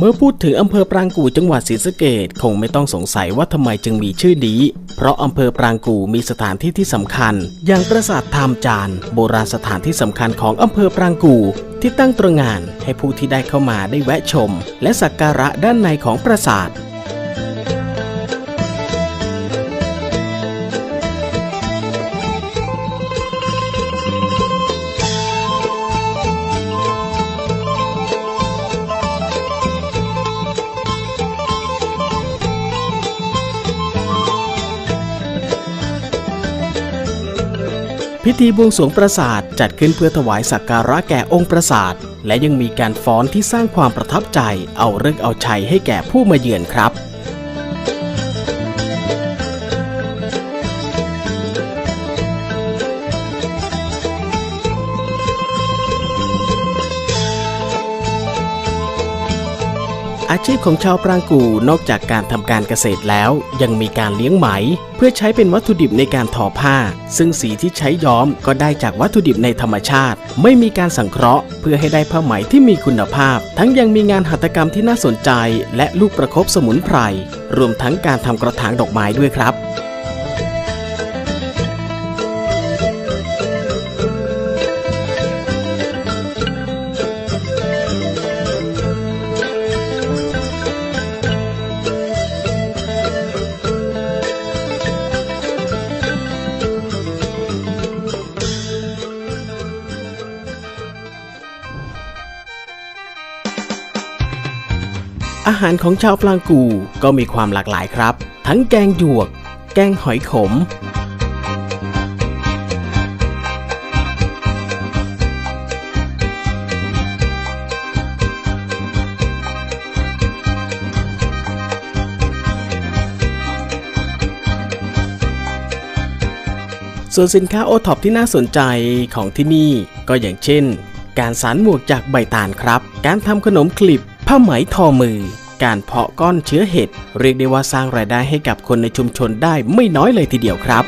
เมื่อพูดถึงอำเภอปรางกู่จังหวัดศรีสะเกดคงไม่ต้องสงสัยว่าทำไมจึงมีชื่อนี้ เพราะอำเภอปรางกู่มีสถานที่ที่สำคัญ อย่างปราสาททามจาน โบราณสถานที่สำคัญของอำเภอปรางกู่ที่ตั้งตระหงานให้ผู้ที่ได้เข้ามาได้แวะชม และสักการะด้านในของปราสาท พิธีบวงสรวงปราสาทจัดขึ้นเพื่อถวายสักการะแก่องค์ปราสาท และยังมีการฟ้อนที่สร้างความประทับใจเอาเรื่องเอาชัยให้แก่ผู้มาเยือนครับ อาชีพของชาวปรางกูนอกจากการทำการเกษตรแล้ว ยังมีการเลี้ยงไหม เพื่อใช้เป็นวัตถุดิบในการทอผ้า ซึ่งสีที่ใช้ย้อมก็ได้จากวัตถุดิบในธรรมชาติ ไม่มีการสังเคราะห์ เพื่อให้ได้ผ้าไหมที่มีคุณภาพ ทั้งยังมีงานหัตถกรรมที่น่าสนใจ และลูกประคบสมุนไพรรวมทั้งการทำกระถางดอกไม้ด้วยครับ อาหารของชาวปลางกูก็มีความหลากหลายครับ ทั้งแกงหยวก แกงหอยขม ส่วนสินค้าโอท็อปที่น่าสนใจของที่นี่ก็อย่างเช่น การสารหมวกจากใบตาลครับ การทำขนมคลิปผ้าไหมทอมือ การเพาะก้อนเชื้อเห็ดเรียกได้ว่าสร้างรายได้ให้กับคนในชุมชนได้ไม่น้อยเลยทีเดียวครับ